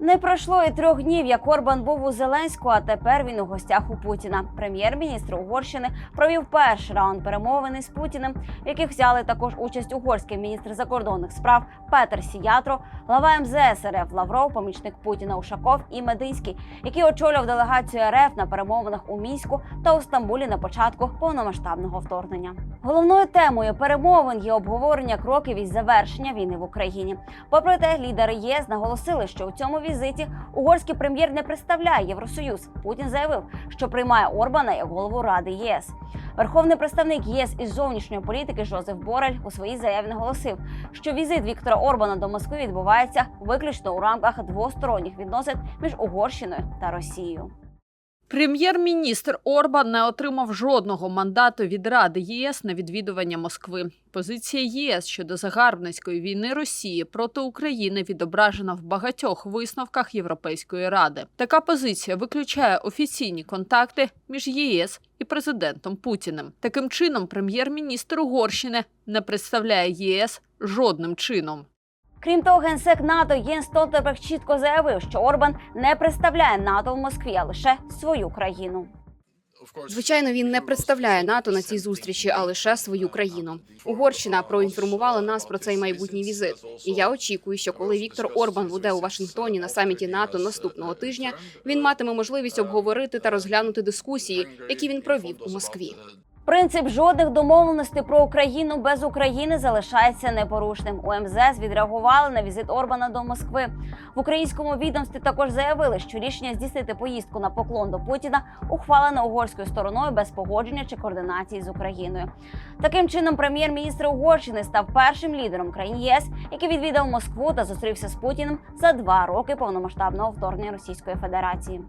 Не пройшло і трьох днів, як Орбан був у Зеленського, а тепер він у гостях у Путіна. Прем'єр-міністр Угорщини провів перший раунд перемовин із Путіним, в яких взяли також участь угорський міністр закордонних справ Петер Сіятро, глава МЗС РФ Лавров, помічник Путіна Ушаков і Мединський, який очолював делегацію РФ на перемовинах у Мінську та у Стамбулі на початку повномасштабного вторгнення. Головною темою перемовин є обговорення кроків із завершення війни в Україні. Попри те, лідери ЄС наголосили, що у цьому візиті угорський прем'єр не представляє Євросоюз. Путін заявив, що приймає Орбана як голову Ради ЄС. Верховний представник ЄС із зовнішньої політики Жозеф Борель у своїй заяві наголосив, що візит Віктора Орбана до Москви відбувається виключно у рамках двосторонніх відносин між Угорщиною та Росією. Прем'єр-міністр Орбан не отримав жодного мандату від Ради ЄС на відвідування Москви. Позиція ЄС щодо загарбницької війни Росії проти України відображена в багатьох висновках Європейської ради. Така позиція виключає офіційні контакти між ЄС і президентом Путіним. Таким чином, прем'єр-міністр Угорщини не представляє єС жодним чином. Крім того, генсек НАТО Єнс Столтенберг чітко заявив, що Орбан не представляє НАТО в Москві, а лише свою країну. Звичайно, він не представляє НАТО на цій зустрічі, а лише свою країну. Угорщина проінформувала нас про цей майбутній візит. І я очікую, що коли Віктор Орбан буде у Вашингтоні на саміті НАТО наступного тижня, він матиме можливість обговорити та розглянути дискусії, які він провів у Москві. Принцип жодних домовленостей про Україну без України залишається непорушним. У МЗС відреагували на візит Орбана до Москви. В українському відомстві також заявили, що рішення здійснити поїздку на поклон до Путіна ухвалено угорською стороною без погодження чи координації з Україною. Таким чином, прем'єр-міністр Угорщини став першим лідером країн ЄС, який відвідав Москву та зустрівся з Путіним за два роки повномасштабного вторгнення Російської Федерації.